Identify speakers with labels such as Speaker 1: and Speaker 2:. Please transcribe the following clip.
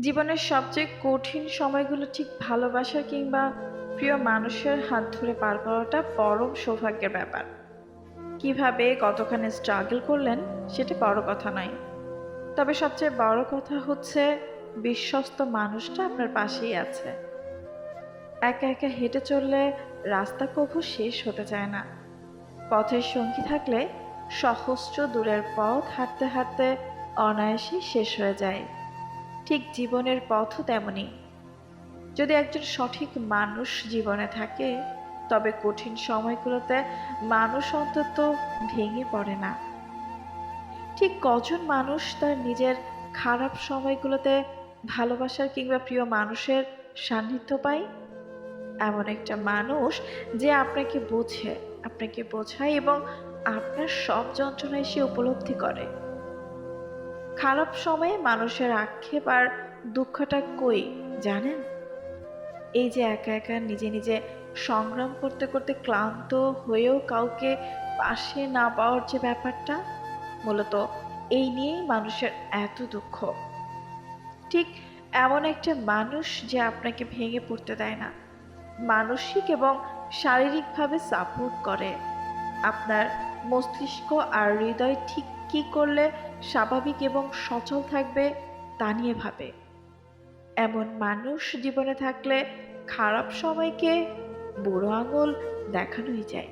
Speaker 1: জীবনের সবচেয়ে কঠিন সময়গুলো ঠিক ভালোবাসা কিংবা প্রিয় মানুষের হাত ধরে পার করাটা পরম সৌভাগ্যের ব্যাপার। কীভাবে কতখানি স্ট্রাগল করলেন, সেটা বড় কথা নয়। তবে সবচেয়ে বড় কথা হচ্ছে, বিশ্বস্ত মানুষটা আপনার পাশেই আছে। একা একা হেঁটে চললে রাস্তা কভু শেষ হতে চায় না। পথের সঙ্গী থাকলে সহস্র দূরের পথ হাঁটতে হাঁটতে অনায়াসেই শেষ হয়ে যায়। ঠিক জীবনের পথও তেমনই। যদি একজন সঠিক মানুষ জীবনে থাকে, তবে কঠিন সময়গুলোতে মানুষ অন্তত ভেঙে পড়ে না। ঠিক কজন মানুষ তার নিজের খারাপ সময়গুলোতে ভালোবাসার কিংবা প্রিয় মানুষের সান্নিধ্য পায়? এমন একটা মানুষ যে আপনাকে বোঝে, আপনাকে বোঝায় এবং আপনার সব যন্ত্রণায় সে উপলব্ধি করে। খারাপ সময়ে মানুষের আক্ষেপ আর দুঃখটা কই, জানেন? এই যে একা একা নিজে নিজে সংগ্রাম করতে করতে ক্লান্ত হয়েও কাউকে পাশে না পাওয়ার যে ব্যাপারটা, মূলত এই নিয়েই মানুষের এত দুঃখ। ঠিক এমন একটা মানুষ যে আপনাকে ভেঙে পড়তে দেয় না। মানসিক এবং শারীরিকভাবে সাপোর্ট করে। আপনার মস্তিষ্ক আর হৃদয় ঠিক কী করলে স্বাভাবিক এবং সচল থাকবে তা নিয়ে ভাবে। এমন মানুষ জীবনে থাকলে খারাপ সময়কে বুড়ো আঙুল দেখানোই যায়।